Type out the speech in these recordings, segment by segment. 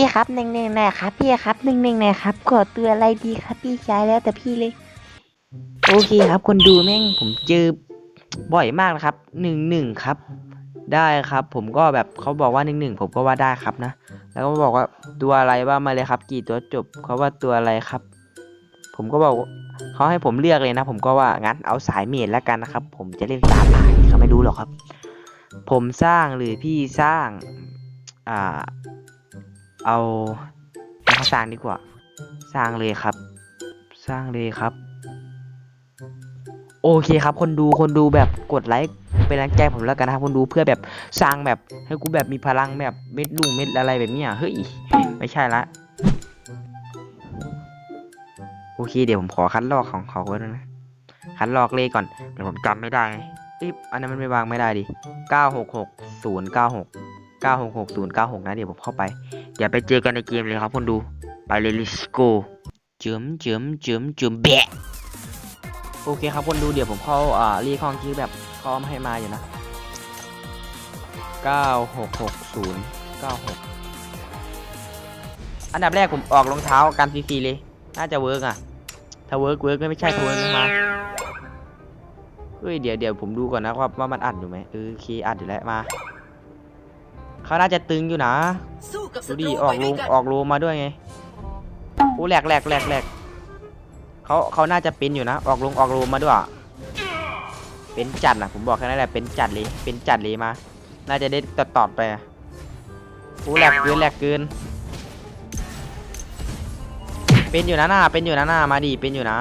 พี่ครับหนึ่งหนึ่งหน่อยครับพี่ครับหนึ่งหนึ่งหน่อยครับกดตัวอะไรดีครับ พี่ชายแล้วแต่พี่เลย โอเคครับ คนดูแม่งผมเจอบ่อยมากนะครับหนึ่งหนึ่งครับ ได้ครับ ผมก็แบบเขาบอกว่าหนึ่งหนึ่งผมก็ว่าได้ครับนะแล้วก็บอกว่าตัวอะไรว่ามาเลยครับ กี่ตัวจบเขาว่าตัวอะไรครับ ผมก็บอกเขาให้ผมเลือกเลยนะ ผมก็ว่างั้นเอาสายเมดแล้วกันนะครับ ผมจะเล่นตาลายเขาไม่รู้หรอกครับ ผมสร้างหรือพี่สร้าง อ่า เอาเขาสร้างดีกว่า สร้างเลยครับ สร้างเลยครับ โอเคครับ คนดูคนดูแบบกดไลค์เป็นแรงใจผมแล้วกันนะครับคนดูเพื่อแบบสร้างแบบให้กูแบบมีพลังแบบเม็ดลุงเม็ดอะไรแบบนี้ยเฮ้ยไม่ใช่ละโอเคเดี๋ยวผมขอคัดลอกของเขาไว้ด้วยนะคัดลอกเลขก่อนเดี๋ยวผมจำไม่ได้ไงเอ๊ะอันนั้นมันไม่วางไม่ได้ดิเก้าหกหกศูนย์เก้าหกเก้าหกหกศูนย์เก้าหกนะ เดี๋ยวผมเข้าไป เดี๋ยวไปเจอกันในเกมเลยครับคนดู ไปเลย let's go จิมจิมจิมจิมแบะโอเคครับคนดูเดี๋ยวผมเข้าอ่ารีคองที่แบบเขาเอมให้มาอยู่นะ 9660 96 อันดับแรกผมออกรองเท้ากันฟรีๆเลย น่าจะเวิร์กอะ ถ้าเวิร์กเวิร์กไม่ใช่ถ้าเวิร์กมาเฮ้ยเดี๋ยวเดี๋ยวผมดูก่อนนะว่าว่ามันอัดอยู่ไหมเออโออัดอยู่แล้วมา เขาน่าจะตึงอยู่นะสู้กับดูศัตดิรูออกไปโลด้วยงกันออกโลมาด้วยไงโอ้แหลกแหลกแหลกแหลกเขาเขาน่าจะเป็นอยู่นะ ออกลงออกโลมาด้วยอะเป็นจัดนะผมบอกแค่นั้นแหละเป็นจัดเลยเป็นจัดเลยมา น่าจะได้ตอดตอดไปอะโอ้แหลกเกินแหลกเกินเป็นอยู่นะหน้าเป็นอยู่นะหน้ามาดิเป็นอยู่นะ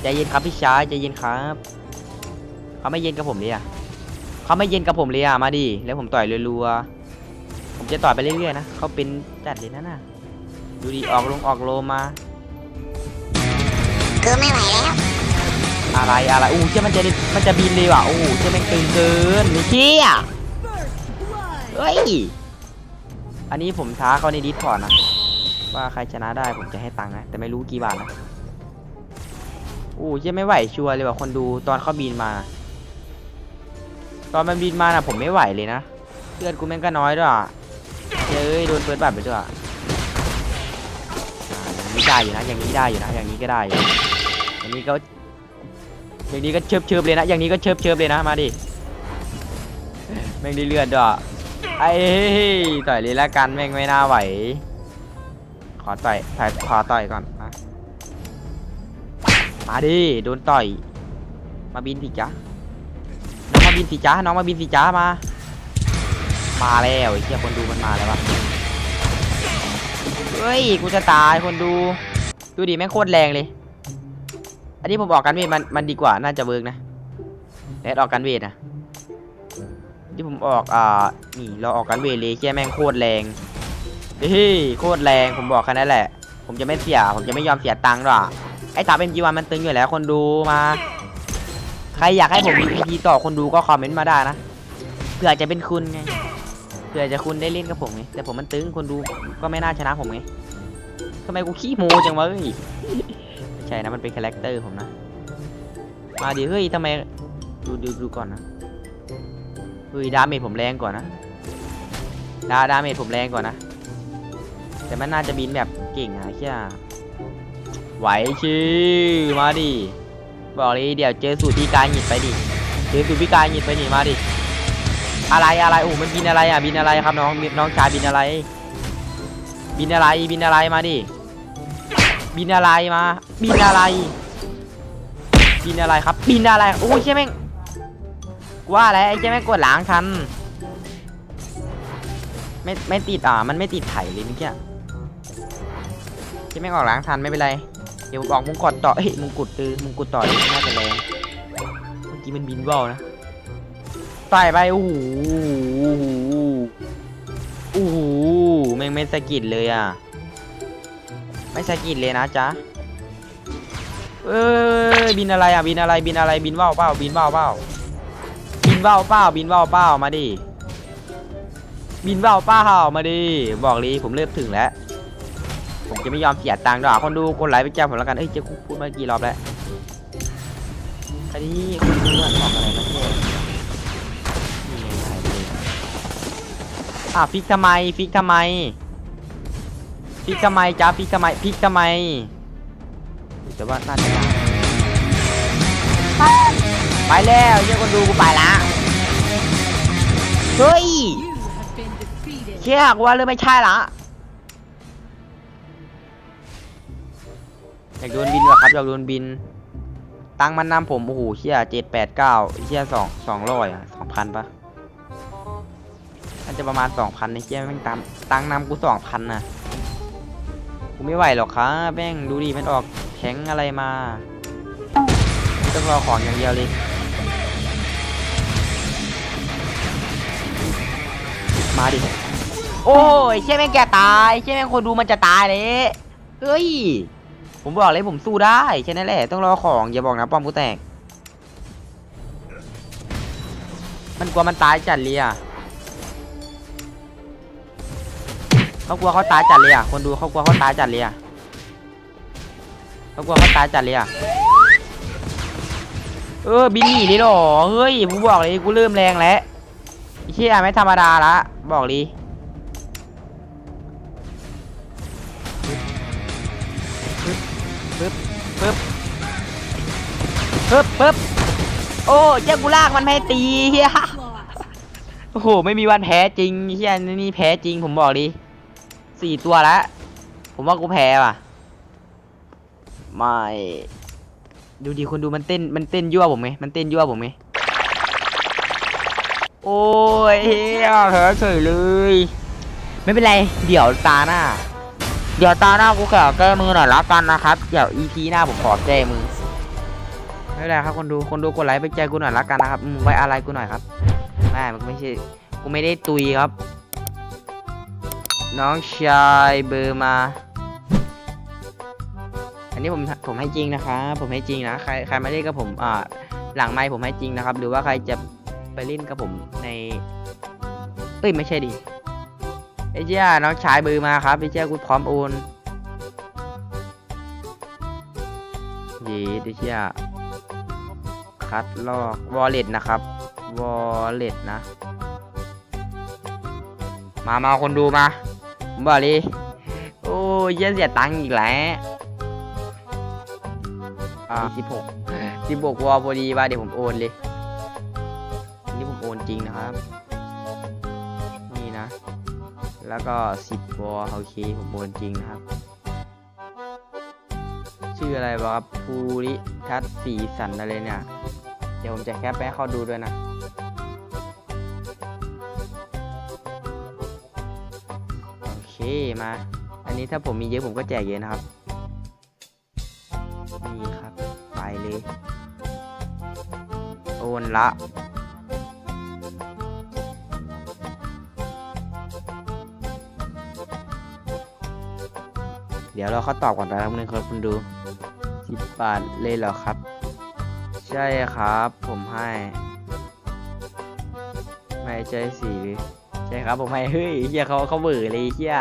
ใจเย็นครับพี่ชายใจเย็นครับเขาไม่เย็นกับผมเลยอะ เขาไม่เย็นกับผมเลยอะมาดิแล้วผมต่อยรัวๆผมจะต่อยไปเรื่อยๆนะเขาเป็นจัดเลยนะน่ะดูดิออกลงออกโลมาคือไม่ไหวแล้วอะไรอะไรอู้เชี่ยมันจะมันจะบินเลยว่ะโอ้เชี่ยม่งตึงเกินนี่เชี่ยเฮ้ยอันนี้ผมท้าเขาในดิสพอร์ตนะว่าใครชนะได้ผมจะให้ตังค์นะแต่ไม่รู้กี่บาทนะอู้เชี่ยไม่ไหวชัวร์เลยว่ะคนดูตอนเขาบินมา ตอนมันบินมาน่ะผมไม่ไหวเลยนะเพื่อนกูแม่งก็น้อยด้วยอะเฮ้ยโดนเปิดบัตรไปด้วยอะอ่าอย่างนี้ได้อยู่นะอย่างนี้ได้อยู่นะอย่างนี้ก็ได้อย่างนี้ก็อย่างนี้ก็เชิบเชิบเลยนะอย่างนี้ก็เชิบเชิบเลยนะมาดิแม่งได้เลือดด้วยไอ้ต่อยเลยละกันแม่งไม่น่าไหวขอต่อยต่อยขอต่อยก่อนมามาดิโดนต่อยมาบินสิจ๊ะน้า บินสิจ้าน้องมาบินสิจ้ามา มาแล้วไอ้เหี้ยคนดูมันมาแล้ววะเฮ้ยกูจะตายคนดู ดูดิแม่งโคตรแรงเลย อันนี้ผมออกกันเวทมันมันดีกว่าน่าจะเวิร์กนะแอดออกกันเวทนะที่ผมออกอ่านี่เราออกกันเวทเลยแค่แม่งโคตรแรงเฮ้ยโคตรแรงผมบอกแค่นั้นแหละ ผมจะไม่เสีย ผมจะไม่ยอมเสียตังค์หรอกไอ้สาเป็นจีวันมันตึงอยู่แล้วคนดูมา ใครอยากให้ผมมี EP ต่อคนดูก็คอมเมนต์มาได้นะเผื่อจะเป็นคุณไงเผื่อจะคุณได้เล่นกับผมไงแต่ผมมันตึงคนดูก็ไม่น่าชนะผมไงทำไมกูขี้โมจังวะเฮ้ยไม่ใช่นะมันเป็นคาแรคเตอร์ผมนะมาดิเฮ้ยทำไมดูดูดูก่อนนะเฮ้ยดาเมจผมแรงกว่านะดาดาเมจผมแรงกว่านะ แต่มันน่าจะบินแบบเก่งอะเชี่ยไหวชื่อมาดิ บอกเลยเดี๋ยวเจอสูตรพี่กายหยิบไปดิ เจอสูตรพี่กายหยิบไปดิมาดิ อะไรอะไรโอ้มันบินอะไรอะบินอะไรครับน้องน้องชายบินอะไร บินอะไรบินอะไรมาดิ บินอะไรมา บินอะไร บินอะไรครับบินอะไรโอ้ยใช่แม่งกูว่าอะไรไอ้ใช่แม่กดล้างทันไม่ไม่ติดอะมันไม่ติดไถเลยเมื่อกี้ใช่แม่ออกล้างทันไม่เป็นไร ดี๋ยวผมออกมงกดต่อเฮ้ยมงกุฎตือมงกุฎต่อน่าจะแรงเมื่อกี้มันบินว่าวนะต่อยไปโอ้โหโอ้โหแม่งไม่สะกิดเลยอะ ไม่สะกิดเลยนะจ๊ะเอ้ยบินอะไรอะบินอะไรบินอะไรบินว่าวเปล่าบินว่าวเปล่าบินว่าวเปล่าบินว่าวเปล่ามาดิบินว่าวเปล่ามาดิบอกเลยผมเริ่มถึงแล้ว ผมจะไม่ยอมเสียตังค์ด้วยคนดูกดไลค์ไปแจ้งผมแล้วกันเอ้ยเจ๊กูพูดมากี่รอบแล้วใครที่คุณดูว่าออกอะไรมาเนี่ยนี่ไงหายไปเลยอะฟิกทำไมฟิกทำไมพิกทำไมจ้าพลิกทำไมพิกทำไมแต่ว่าน่าจะได้ไปแล้วเยี่ยคนดูกูไปละเฮ้ยเชี่ยกว่าเริ่มไม่ใช่ละ อยากโดนบินวะครับอยากโดนบิน ตังมันนำผมโอ้โหเชี่ยเจ็ดแปดเก้าเชี่ยสองสองร้อยอะสองพันปะน่าจะประมาณสองพันในเชี่ยแม่งตามตังนำกูสองพันนะกูไม่ไหวหรอกครับแม่งดูดิมันออกแข็งอะไรมาต้องรอของอย่างเดียวเลยมาดิ โอ้ยเชี่ยแม่งแกตายเชี่ยแม่งคนดูมันจะตายเลยเฮ้ย ผมบอกเลยผมสู้ได้แค่นั้นแหละต้องรอของอย่าบอกนะป้อมกูแตก มันกลัวมันตายจัดเลยอะเขากลัวเขาตายจัดเลยอะคนดูเขากลัวเขาตายจัดเลยอะเขากลัวเขาตายจัดเลยอะเออบินหนีเลยหรอเฮ้ยผมบอกเลยกูเริ่มแรงแล้วไอ้เชี่ยไม่ธรรมดาละบอกเลย ปึ๊บปึ๊บปึ๊บปึ๊บโอ้เจ้ากูลากมันไม่ให้ตีเฮียโอ้โหไม่มีวันแพ้จริงเฮียนี่แพ้จริงผมบอกดิสี่ตัวแล้วผมว่ากูแพ้ว่ะไม่ดูดิคนดูมันเต้นมันเต้นยั่วผมไงมันเต้นยั่วผมไงโอ้ยเฮียแพ้เฉยเลย ไม่เป็นไร เดี๋ยวตาหน้า เดี๋ยวตาหน้ากูขอแก้มือหน่อยละกันนะครับเดี๋ยว EP หน้าผมขอแก้มือไม่เป็นไรครับคนดูคนดูกดไลค์ไปแจกูหน่อยละกันนะครับอืมไว้อะไรกูหน่อยครับไม่มันไม่ใช่กูไม่ได้ตุยครับ น้องชายเบอร์มา อันนี้ผมผมให้จริงนะคะผมให้จริงนะใครใครมาเล่นกับผมอ่าหลังไมค์ผมให้จริงนะครับ หรือว่าใครจะไปเล่นกับผมในเอ้ยไม่ใช่ดิ ไอ้เจ้าน้องชายเบอมาครับไอ้เจ้ากูพร้อมโอนเย็ดไอ้เจ้าคัดลอกวอลเล็ตนะครับวอลเล็ตนะ มามาคนดูมาผมบอกเลยโอ้ยเหี้ยเสียตังค์อีกแล้วอ่าสิบหกสิบหกวอลพอดีว่าเดี๋ยวผมโอนเลยนี่ผมโอนจริงนะครับ นี่นะ แล้วก็สิบวอลโอเคผมโอนจริงนะครับ ชื่ออะไรวะภูริทัศสีสันอะไรเนี่ย เดี๋ยวผมจะแคปไปให้เขาดูด้วยนะโอเคมา อันนี้ถ้าผมมีเยอะผมก็แจกเยอะนะครับนี่ครับ ไปเลย โอนละ เดี๋ยวเราเขาตอบก่อนนะครับนึงครับคุณดูสิบบาทเลยเหรอครับ ใช่ครับ ผมให้ ไม่ใช่สีใช่ครับผมให้เฮ้ยเฮียเขาเขาเบื่อเลยเฮีย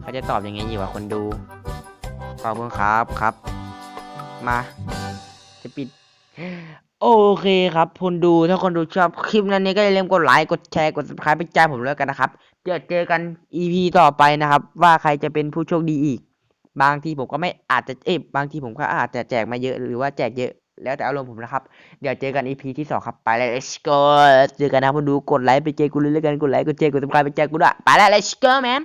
เขาจะตอบยังไงอยู่วะคนดูขอบคุณครับครับ มา จะปิด โอเคครับคนดูถ้าคนดูชอบคลิปนั้นนี้ก็อย่าลืมกดไลค์กดแชร์กด subscribe ไปแจ้งผมแล้วกันนะครับเดี๋ยวเจอกัน EP ต่อไปนะครับ ว่าใครจะเป็นผู้โชคดีอีก บางทีผมก็ไม่อาจจะเอ๊ะบางทีผมก็อาจจะแจกมาเยอะหรือว่าแจกเยอะแล้วแต่อารมณ์ผมนะครับ เดี๋ยวเจอกัน EP ที่สองครับไปแล้ว let's go เจอกันนะคนดูกดไลค์ไปเจอกูเลยแล้วกันกดไลค์กดแชร์กด subscribe ไปแจกกูด้วยไปแล้ว let's go man